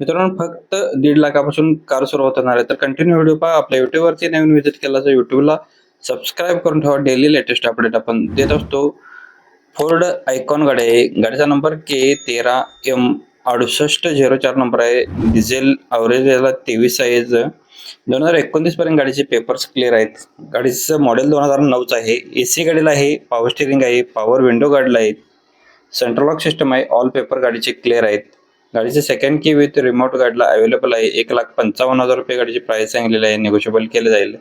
मित्रांनो फक्त दीड लाखापासून कार सुरुवात होणार आहे. तर कंटिन्यू व्हिडिओ पहा. आपल्या युट्यूबवरती नवीन व्हिजिट केला तर युट्यूबला सबस्क्राईब करून ठेवा. डेली लेटेस्ट अपडेट आपण देत असतो. फोर्ड आयकॉन गाडी आहे. गाडीचा नंबर के तेरा एम अडुसष्ट झिरो चार नंबर आहे. डिझेल अवरेज याला तेवीस साईज दोन हजार एकोणतीस पर्यंत गाडीचे पेपर्स क्लिअर आहेत. गाडीचं मॉडेल दोन हजार नऊचं आहे. ए सी गाडीला आहे. पॉवर स्टिअरिंग आहे. पॉवर विंडो गाडीला आहे. सेंट्रल लॉक सिस्टम आहे. ऑल पेपर गाडीचे क्लिअर आहेत. गाडीचे सेकंड की विथ रिमोट गाडीला अवेलेबल आहे. एक लाख पंचावन्न हजार रुपये गाडीची प्राइस सांगलेली आहे. निगोशिएबल केले जाईल.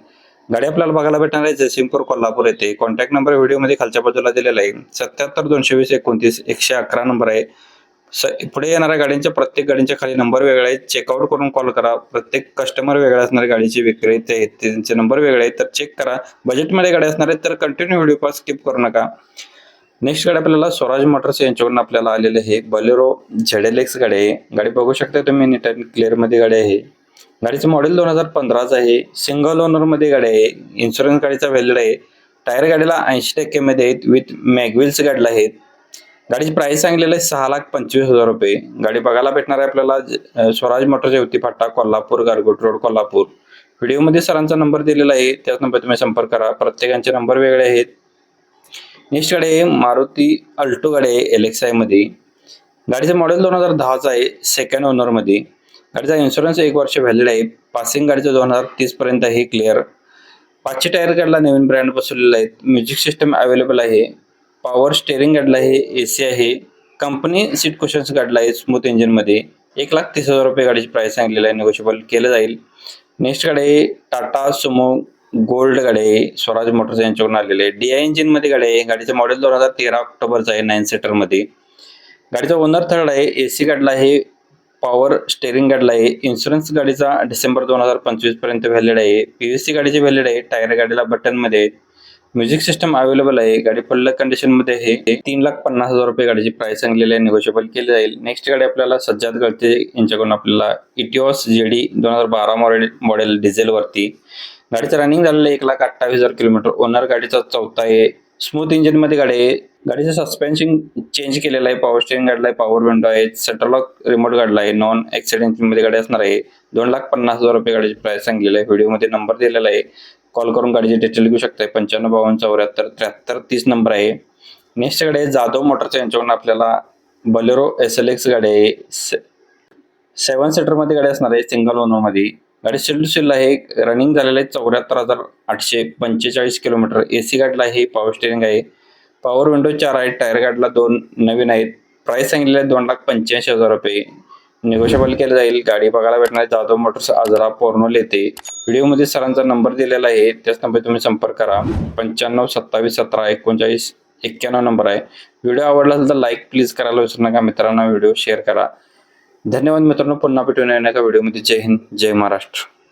गाडी आपल्याला बघायला भेटणार आहे. जयसिंगपूर कोल्हापूर येथे. कॉन्टॅक्ट नंबर व्हिडिओमध्ये खालच्या बाजूला दिलेला आहे. सत्याहत्तर दोनशे वीस एकोणतीस एकशे अकरा नंबर आहे. स पुढे येणाऱ्या गाड्यांच्या प्रत्येक गाडींच्या खाली नंबर वेगळा आहेत. चेकआउट करून कॉल करा. प्रत्येक कस्टमर वेगळा असणारे गाडीची विक्रेते आहेत त्यांचे नंबर वेगळे आहेत. तर चेक करा. बजेटमध्ये गाडी असणार आहेत. तर कंटिन्यू व्हिडिओ पास स्किप करू नका. नेक्स्ट गाडी आपल्याला स्वराज मोटर्स यांच्याकडून आपल्याला आलेले आहे. बलेरो झेडेल एक्स गाडी आहे. गाडी बघू शकता तुम्ही नीट अँड क्लिअरमध्ये गाडी आहे. गाडीचं मॉडेल दोन हजार पंधराचं आहे. सिंगल ओनरमध्ये गाडी आहे. इन्शुरन्स गाडीचा व्हॅलिड आहे. टायर गाडीला ऐंशी टक्केमध्ये आहेत. विथ मॅगविल्स गाडीला आहेत. गाडीची प्राइस सांगलेलं आहे सहा लाख पंचवीस हजार रुपये. गाडी बघायला भेटणार आहे आपल्याला स्वराज मोटर्स येवती फाटा कोल्हापूर गारगोट रोड कोल्हापूर. व्हिडिओमध्ये सरांचा नंबर दिलेला आहे. त्याच नंबर तुम्ही संपर्क करा. प्रत्येकांचे नंबर वेगळे आहेत. नेक्स्ट गाडी आहे मारुती अल्टो गाडी आहे एल एक्स आयमध्ये गाडीचं मॉडेल दोन हजार दहाचं आहे सेकंड ओनरमध्ये गाडीचा इन्शुरन्स एक वर्ष व्हॅलिड आहे. पासिंग गाडीचं दोन हजार तीसपर्यंत हे आहे क्लिअर पाचशे टायर गाडीला नवीन ब्रँड बसवलेला आहे म्युझिक सिस्टम अवेलेबल आहे. पॉवर स्टेअरिंग गाडीला आहे ए सी आहे. कंपनी सीट क्वेश्चन्स गाडीला आहे स्मूथ इंजिनमध्ये एक लाख तीस हजार रुपये गाडीची प्राईस सांगलेली आहे. निगोशिएबल केलं जाईल. नेक्स्ट गाडी आहे टाटा सुमो गोल्ड गाडी आहे स्वराज मोटर्स यांच्याकडून आलेले आहे डी आय इंजिनमध्ये गाडी आहे गाडीचं मॉडेल दोन हजार तेरा ऑक्टोबरचं आहे नाईन सीटरमध्ये गाडीचा ओनर थर्ड आहे ए सी गाडीला आहे पॉवर स्टेअरिंग गाडीला आहे. इन्शुरन्स गाडीचा डिसेंबर दोन हजार पंचवीसपर्यंत व्हॅलिड आहे. पीव्हीसी गाडीची व्हॅलिड आहे टायर गाडीला बटनमध्ये म्युझिक सिस्टम अवेलेबल आहे गाडी फुल्ल कंडिशनमध्ये आहे. तीन लाख पन्नास हजार रुपये गाडीची प्राइस सांगलेली आहे निगोशिएबल केली जाईल. नेक्स्ट गाडी आपल्याला सज्जाद गळते यांच्याकडून आपल्याला इटिओस जेडी दोन हजार बारा मॉडेल मॉडेल डिझेल वरती. गाडीचं रनिंग झालेलं आहे एक लाख अठ्ठावीस हजार किलोमीटर ओनर गाडीचा चौथा आहे. स्मूथ इंजिनमध्ये गाडी आहे. गाडीचं सस्पेन्शन चेंज केलेलं आहे. पॉवर स्टेरिंग गाडीला आहे. पॉवर विंडो आहे. सेंट्रलॉक रिमोट गाडला आहे. नॉन ऍक्सिडेंटमध्ये गाडी असणार आहे. दोन लाख पन्नास हजार रुपये गाडीची प्राइस सांगलेली आहे. व्हिडिओमध्ये नंबर दिलेला आहे. कॉल करून गाडीची डिटेल घेऊ शकताय. पंच्याण्णव बावन्न चौऱ्याहत्तर त्र्याहत्तर तीस नंबर आहे. नेक्स्ट गाडी आहे. जाधव मोटरच्या यांच्याकडून आपल्याला बलेरो एस एल एक्स गाडी आहे. सेवन सीटरमध्ये गाडी असणार आहे. सिंगल ओनरमध्ये गाडी सिल्ड सिल आहे. रनिंग झालेलं आहे चौऱ्याहत्तर हजार आठशे पंचेचाळीस किलोमीटर. ए सी गाडीला आहे पॉवर स्टेरिंग आहे. पॉवर विंडो चार आहेत टायर गाडीला दोन नवीन आहेत. प्राईस सांगितलेले आहे दोन लाख पंच्याऐंशी हजार रुपये. निगोशिएबल केलं जाईल. गाडी बघायला भेटणार जाधव मोटर्स आजरा पोर्नोल येते. व्हिडिओमध्ये सरांचा नंबर दिलेला आहे. त्याच नंबर तुम्ही संपर्क करा. पंच्याण्णव सत्तावीस सतरा एकोणचाळीस एक्क्याण्णव नंबर आहे. व्हिडिओ आवडला असेल तर लाईक प्लीज करायला विसरू नका. मित्रांना व्हिडिओ शेअर करा. धन्यवाद मित्रांनो. पुन्हा भेटून येण्याच्या व्हिडिओमध्ये. जय हिंद जय महाराष्ट्र.